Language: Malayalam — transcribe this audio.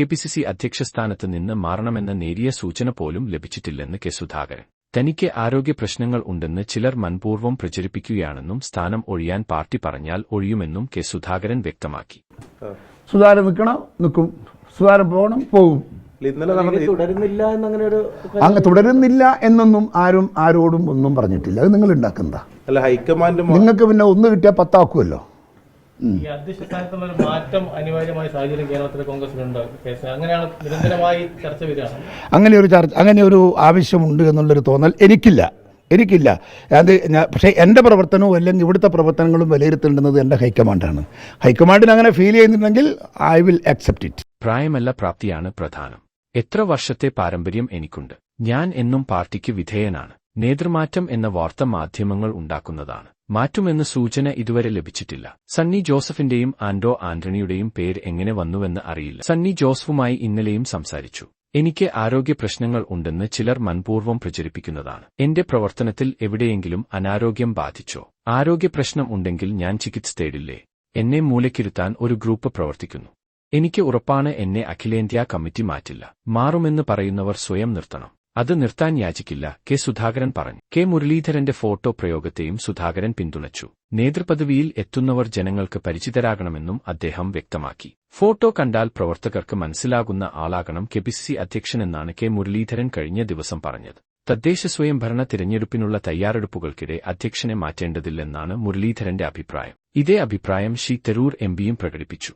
കെ പി സി സി അധ്യക്ഷ സ്ഥാനത്ത് നിന്ന് മാറണമെന്ന നേരിയ സൂചന പോലും ലഭിച്ചിട്ടില്ലെന്ന് കെ സുധാകരൻ. തനിക്ക് ആരോഗ്യ പ്രശ്നങ്ങൾ ഉണ്ടെന്ന് ചിലർ മൻപൂർവം പ്രചരിപ്പിക്കുകയാണെന്നും സ്ഥാനം ഒഴിയാൻ പാർട്ടി പറഞ്ഞാൽ ഒഴിയുമെന്നും കെ സുധാകരൻ വ്യക്തമാക്കി. സുധാരൻ നിൽക്കണം നിൽക്കും. സുധാരൻ പോകണം പോകും. അങ്ങ് തുടരുന്നില്ല എന്നൊന്നും ആരും ആരോടും ഒന്നും പറഞ്ഞിട്ടില്ല. അത് നിങ്ങൾ ഉണ്ടാക്കുന്നതാ. നിങ്ങൾക്ക് പിന്നെ ഒന്ന് കിട്ടിയാൽ പത്താക്കുമല്ലോ. ഈ അധ്യക്ഷ സ്ഥാനത്തുള്ള ഒരു മാറ്റം അനിവാര്യമായ സാഹചര്യം കേരളത്തിലെ കോൺഗ്രസിലുണ്ട്. കേസ് അങ്ങനെയാണ് നിരന്തരമായി ചർച്ച വരികയാണ്. അങ്ങനെ ഒരു ചർച്ച അങ്ങനെ ഒരു ആവശ്യമുണ്ട് എന്നുള്ളൊരു തോന്നൽ എനിക്കില്ല. എനിക്കില്ല. അത് ഞാൻ പക്ഷേ എന്റെ പ്രവർത്തനവും അല്ലെങ്കിൽ ഇവിടുത്തെ പ്രവർത്തനങ്ങളും വിലയിരുത്തേണ്ടുന്നത് എന്റെ ഹൈക്കമാൻഡാണ്. ഹൈക്കമാൻഡിന് അങ്ങനെ ഫീൽ ചെയ്യുന്നുണ്ടെങ്കിൽ ഐ വിൽ അക്സെപ്റ്റ് ഇറ്റ്. പ്രായമല്ല പ്രാപ്തിയാണ് പ്രധാനം. എത്ര വർഷത്തെ പാരമ്പര്യം എനിക്കുണ്ട്. ഞാൻ എന്നും പാർട്ടിക്ക് വിധേയനാണ്. നേതൃമാറ്റം എന്ന വാർത്ത മാധ്യമങ്ങൾ ഉണ്ടാക്കുന്നതാണ്. മാറ്റുമെന്ന് സൂചന ഇതുവരെ ലഭിച്ചിട്ടില്ല. സണ്ണി ജോസഫിന്റെയും ആൻഡോ ആന്റണിയുടെയും പേര് എങ്ങനെ വന്നുവെന്ന് അറിയില്ല. സണ്ണി ജോസഫുമായി ഇന്നലെയും സംസാരിച്ചു. എനിക്ക് ആരോഗ്യ പ്രശ്നങ്ങൾ ഉണ്ടെന്ന് ചിലർ മൻപൂർവം പ്രചരിപ്പിക്കുന്നതാണ്. എന്റെ പ്രവർത്തനത്തിൽ എവിടെയെങ്കിലും അനാരോഗ്യം ബാധിച്ചോ? ആരോഗ്യ പ്രശ്നം ഉണ്ടെങ്കിൽ ഞാൻ ചികിത്സ തേടില്ലേ? എന്നെ മൂലക്കിരുത്താൻ ഒരു ഗ്രൂപ്പ് പ്രവർത്തിക്കുന്നു. എനിക്ക് ഉറപ്പാണ് എന്നെ അഖിലേന്ത്യാ കമ്മിറ്റി മാറ്റില്ല. മാറുമെന്ന് പറയുന്നവർ സ്വയം നിർത്തണം. അത് നിർത്താൻ യാചിക്കില്ല കെ സുധാകരൻ പറഞ്ഞു. കെ മുരളീധരന്റെ ഫോട്ടോ പ്രയോഗത്തെയും സുധാകരൻ പിന്തുണച്ചു. നേതൃപദവിയിൽ എത്തുന്നവർ ജനങ്ങൾക്ക് പരിചിതരാകണമെന്നും അദ്ദേഹം വ്യക്തമാക്കി. ഫോട്ടോ കണ്ടാൽ പ്രവർത്തകർക്ക് മനസ്സിലാകുന്ന ആളാകണം കെ സി സി അധ്യക്ഷനെന്നാണ് കെ മുരളീധരൻ കഴിഞ്ഞ ദിവസം പറഞ്ഞത്. തദ്ദേശ സ്വയംഭരണ തിരഞ്ഞെടുപ്പിനുള്ള തയ്യാറെടുപ്പുകൾക്കിടെ അധ്യക്ഷനെ മാറ്റേണ്ടതില്ലെന്നാണ് മുരളീധരന്റെ അഭിപ്രായം. ഇതേ അഭിപ്രായം ശ്രീ തരൂർ എംപിയും പ്രകടിപ്പിച്ചു.